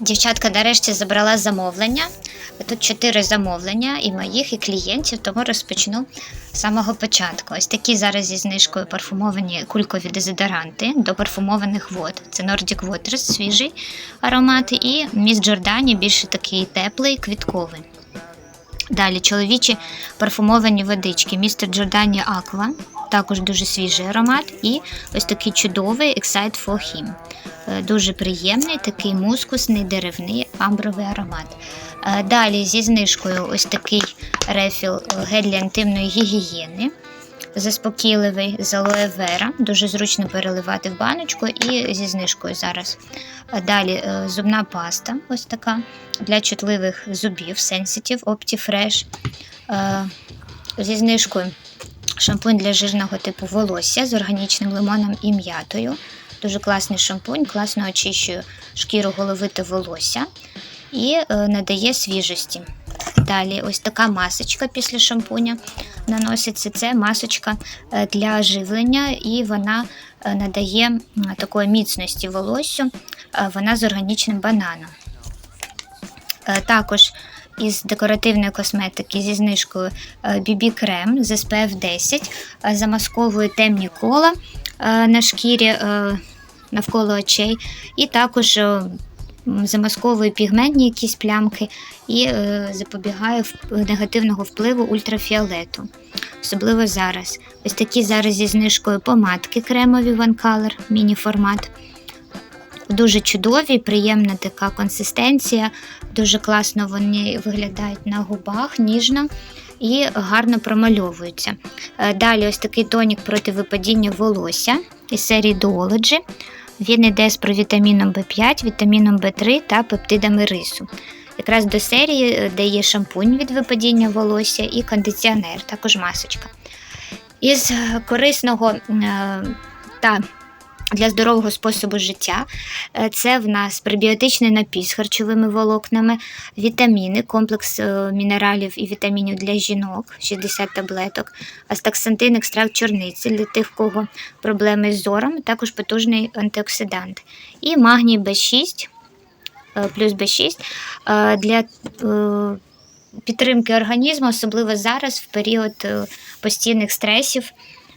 Дівчатка нарешті забрала замовлення. Тут чотири замовлення і моїх, і клієнтів, тому розпочну з самого початку. Ось такі зараз зі знижкою парфумовані кулькові дезодоранти до парфумованих вод. Це Nordic Waters, свіжий аромат, і Міс Джордані більше такий теплий, квітковий. Далі чоловічі парфумовані водички. Містер Джордані Аква, також дуже свіжий аромат. І ось такий чудовий Excite for Him. Е, Дуже приємний, такий мускусний, деревний, амбровий аромат. Е, Далі зі знижкою ось такий рефіл е, гель для інтимної гігієни. Заспокійливий з алоe вера, дуже зручно переливати в баночку і зі знижкою зараз. Далі е, зубна паста, ось така для чутливих зубів Sensitive Optifresh. Е, Зі знижкою шампунь для жирного типу волосся з органічним лимоном і м'ятою. Дуже класний шампунь, класно очищує шкіру голови та волосся і е, надає свіжості. Далі, ось така масочка після шампуня наноситься. Це масочка е, для живлення, і вона е, надає такої міцності волоссю. Е, Вона з органічним бананом. Також із декоративної косметики зі знижкою BB крем з SPF 10 е, замасковує темні кола на шкірі навколо очей, і також замасковує пігментні якісь плямки і е, запобігає негативного впливу ультрафіолету. Особливо зараз. Ось такі зараз зі знижкою помадки кремові One Color, міні-формат. Дуже чудові, приємна така консистенція. Дуже класно вони виглядають на губах, ніжно і гарно промальовуються. Е, Далі ось такий тонік проти випадіння волосся із серії Duology. Він йде з провітаміном В5, вітаміном В3 та пептидами рису. Якраз до серії, е, де є шампунь від випадіння волосся і кондиціонер, також масочка. Із е, корисного е, та для здорового способу життя. Е, Це в нас пребіотичний напій з харчовими волокнами, вітаміни, комплекс е, мінералів і вітамінів для жінок, 60 таблеток, астаксантин, екстракт чорниці для тих, в кого проблеми з зором, також потужний антиоксидант. І магній Б6 е, плюс Б6 е, для підтримки організму, особливо зараз, в період постійних стресів.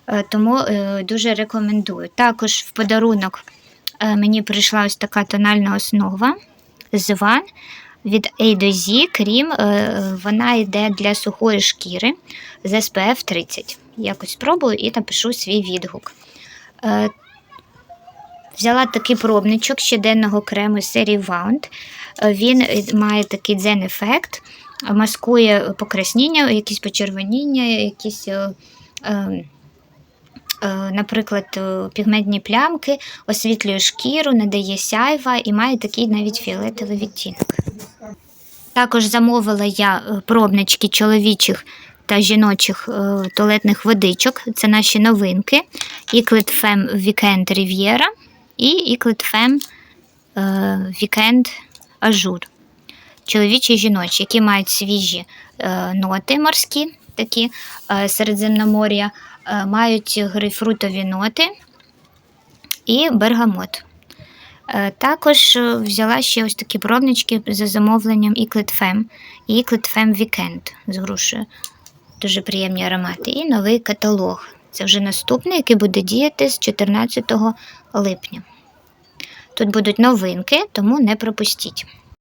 Е, Тому е, дуже рекомендую. Також в подарунок е, мені прийшла ось така тональна основа з Ван від A до Z, крім вона йде для сухої шкіри з SPF 30. Якось спробую і напишу свій відгук. Взяла такий пробничок щоденного крему серії Wound. Він має такий дзен-ефект, маскує покрасніння, якісь почервоніння, якісь. е, е, е, Наприклад, е, пігментні плямки, освітлює шкіру, надає сяйва і має такий навіть фіолетовий відтінок. Також замовила я е, пробнички чоловічих та жіночих е, туалетних водичок. Це наші новинки. Femme Weekend Riviera і Femme е, Weekend Чоловічі і жіночі, які мають свіжі е, ноти морські, такі е, Середземномор'я, е, мають грейпфрутові ноти і бергамот. Е, Також е, взяла ще ось такі пробнички за замовленням Eclit Femme і Femme Weekend з грушею. Дуже приємні аромати. І новий каталог. Це вже наступний, який буде діяти з 14 липня. Тут будуть новинки, тому не пропустіть.